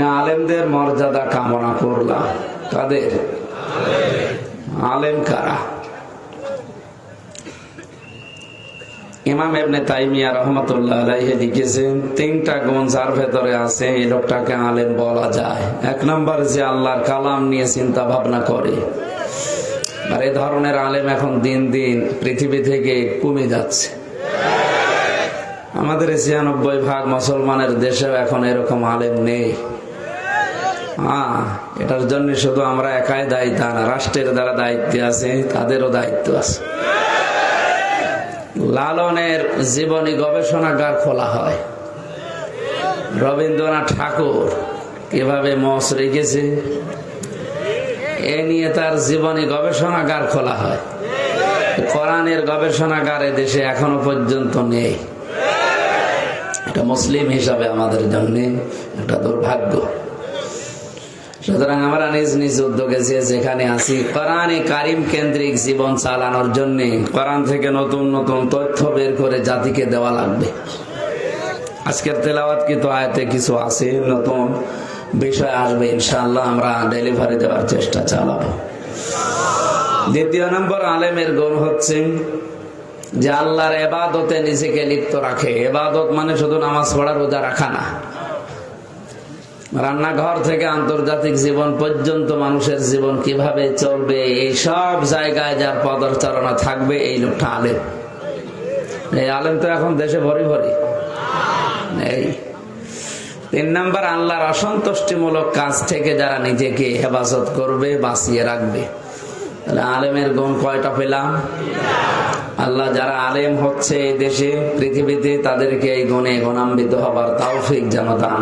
আমি আলেমদের মর্যাদা কামনা করলাম। কাদের? আলেম করে? আর এই ধরনের আলেম এখন দিন দিন পৃথিবী থেকে কমে যাচ্ছে। আমাদের ছিয়ানব্বই ভাগ মুসলমানের দেশেও এখন এরকম আলেম নেই। হ্যাঁ এটার জন্য শুধু আমরা একাই দায়ী তা না, রাষ্ট্রের দ্বারা দায়িত্ব আছে, তাদেরও দায়িত্ব আছে। লালনের জীবনী গবেষণাগার খোলা হয়। রবীন্দ্রনাথ ঠাকুর কীভাবে মস রেখেছে, এ নিয়ে তার জীবনী গবেষণাগার খোলা হয়। কোরআনের গবেষণাগার দেশে এখনও পর্যন্ত নেই। এটা মুসলিম হিসাবে আমাদের জন্য একটা দুর্ভাগ্য। সুতরাং আমরা নিজ নিজ উদ্যোগে যে যেখানে আছি, কোরআনে কারিম কেন্দ্রিক জীবন চালানোর জন্য কোরআন থেকে নতুন নতুন তথ্য বের করে জাতিকে দেওয়া লাগবে। আজকের তেলাওয়াত কিন্তু আয়তে কিছু আছে? নতুন বিষয় আসবে, ইনশাআল্লাহ আমরা ডেলিভারি দেওয়ার চেষ্টা চালাবো। দ্বিতীয় নম্বর আলেমের গুণ হচ্ছে যে আল্লাহর এবাদতে নিজেকে লিপ্ত রাখে। এবাদত মানে শুধু নামাজ পড়া, রোজা রাখা না। রান্নাঘর থেকে আন্তর্জাতিক জীবন পর্যন্ত মানুষের জীবন কীভাবে চলবে, এই সব জায়গায় যার পদচারণা থাকবে, এই লোকটা আলেম। এই আলেম তো এখন দেশে ভরি ভরি। এই তিন নম্বর, আল্লাহর অসন্তুষ্টিমূলক কাজ থেকে যারা নিজেকে হেফাজত করবে, বাঁচিয়ে রাখবে। তাহলে আলেমের গুণ কয়টা পেলাম? আল্লাহ যারা আলেম হচ্ছে এই দেশে, পৃথিবীতে তাদেরকে এই গুণে গুণান্বিত হবার তাওফিক যেন দান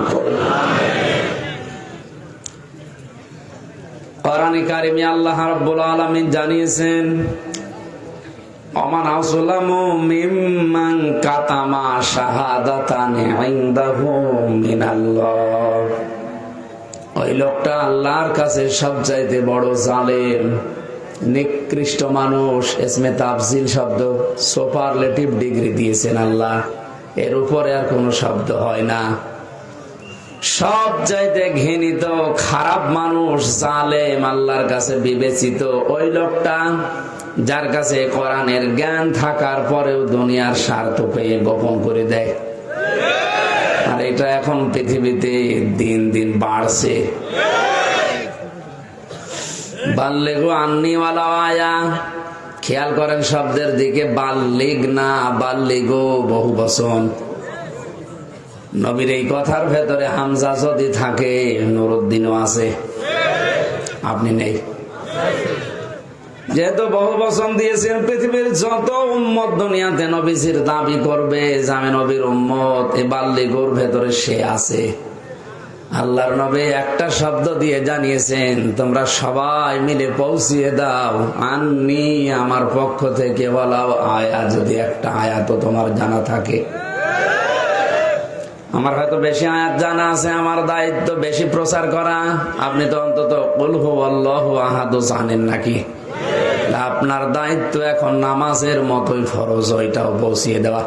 আল্লাহ জানিয়েছেন ওই লোকটা আল্লাহর কাছে সবচাইতে বড় জালেম। নিকৃষ্ট মানুষ, এসমে তাফজিল শব্দ, সুপারলেটিভ ডিগ্রি দিয়েছেন আল্লাহ। এর উপরে আর কোনো শব্দ হয় না। সব চাইতে ঘৃণিত, খারাপ মানুষ, জালেম, আল্লাহর কাছে বিবেচিত ওই লোকটা, যার কাছে কোরআনের জ্ঞান থাকার পরেও দুনিয়ার স্বার্থ পেয়ে গোপন করে দেয়। আর এটা এখন পৃথিবীতে দিন দিন বাড়ছে। বাল্লেগো আন্নিওয়ালা আয়া। খেয়াল করেন শব্দের দিকে, বাল্লিগ না, বাল্লিগো বহু বসন নবীর এই কথার ভেতরে হামজা যদি থাকে, নুরুদ্দিনও আছে। আপনি নেই। যেহেতু বহু বচন দিয়েছেন, পৃথিবীর যত উম্মত দুনিয়াতে নবীজির দাবি করবে, জামে নবীর উম্মত, এ বাল্লিগোর ভেতরে সে আছে। আল্লাহর নবী একটা শব্দ দিয়ে জানিয়েছেন, তোমরা সবাই মিলে পৌঁছিয়ে দাও। আননি আমার পক্ষ থেকে বলাও আয়া, যদি একটা আয়াত তোমার জানা থাকে। আমার হয়তো বেশি আয়াত জানা আছে, আমার দায়িত্ব বেশি প্রচার করা। আপনি তো অন্তত বলহু আল্লাহ আহাদু জানেন নাকি? আপনার দায়িত্ব এখন নামাজের মতোই ফরজ, ওইটাও পৌঁছিয়ে দেওয়া।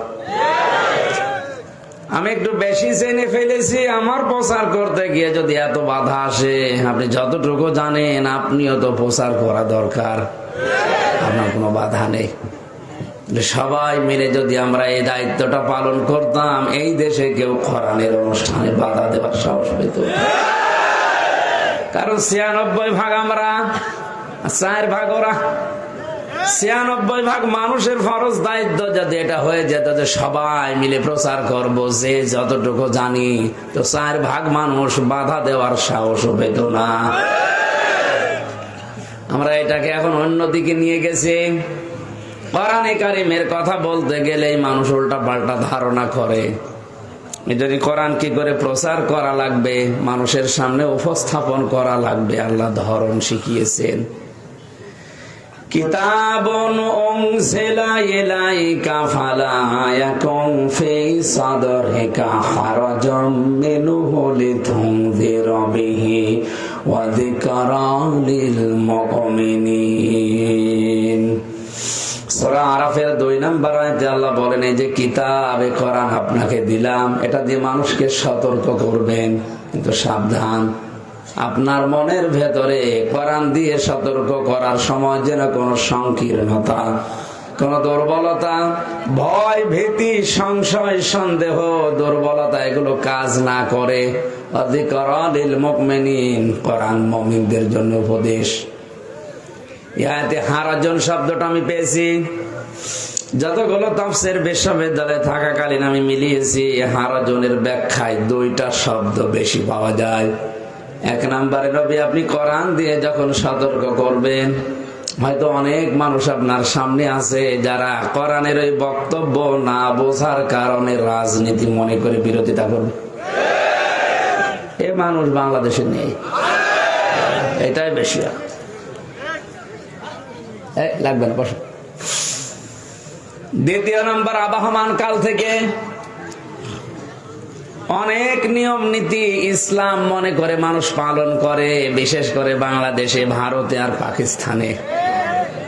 আমি একটু বেশি চেনে ফেলেছি, আমার প্রচার করতে গিয়ে যদি এত বাধা আসে, আপনি যতটুকু জানেন, আপনিও তো প্রচার করা দরকার। আপনার কোনো বাধা নেই। সবাই মিলে যদি আমরা এই দায়িত্বটা পালন করতাম, এই দেশে কেউ খরানের অনুষ্ঠানে বাধা দেওয়ার সাহস পেত। কারণ ছিয়ানব্বই ভাগ আমরা চার ভাগ ওরা। ছিয়ানব্বই ভাগ মানুষের ফরজ দায়িত্ব যদি এটা হয়ে যেত যে সবাই মিলে প্রচার করব, যে যতটুকু জানি। তো চার ভাগ মানুষ বাধা দেওয়ার সাহস পেত না। আমরা এটাকে এখন অন্যদিকে নিয়ে গেছি। কোরআনে কারিমের কথা বলতে গেলেই মানুষ উল্টা পাল্টা ধারণা করে। যদি কোরআন কি করে প্রচার করা লাগবে, মানুষের সামনে উপস্থাপন করা লাগবে, আল্লাহ ধরন শিখিয়েছেন। কিতাবন অংসেলা ইলাইকা ফালা ইয়াকুম ফি সাদরিকা হারাজাম আরাফের নম্বর আল্লাহ বলেন, এই যে কিতাবে কোরআন আপনাকে দিলাম, এটা দিয়ে মানুষকে সতর্ক করবেন, কিন্তু সাবধান। আপনার মনের ভেতরে কোরআন দিয়ে সতর্ক করার সময় যেন কোনো সংকীর্ণতা, কোন দুর্বলতা, ভয়, ভীতি, সংশয়, সন্দেহ, দুর্বলতা এগুলো কাজ না করে। কোরআন মমিনদের জন্য উপদেশ। ইহাতে হারাজন শব্দটা আমি পেয়েছি। যতগুলো তফসের বিশ্ববিদ্যালয়ে থাকাকালীন আমি মিলিয়েছি, হারাজনের ব্যাখ্যায় দুইটা শব্দ বেশি পাওয়া যায়। এক নম্বরে রবি আপনি কোরআন দিয়ে যখন সতর্ক করবেন, হয়তো অনেক মানুষ আপনার সামনে আছে যারা কোরআনের ওই বক্তব্য না বোঝার কারণে রাজনীতি মনে করে বিরোধিতা করবে। এ মানুষ বাংলাদেশে নেই। এটাই বেশি লাগবে না, বসো। দ্বিতীয় নম্বর, আবহমান কাল থেকে অনেক নিয়ম নীতি ইসলাম মনে করে মানুষ পালন করে, বিশেষ করে বাংলাদেশে, ভারতে আর পাকিস্তানে।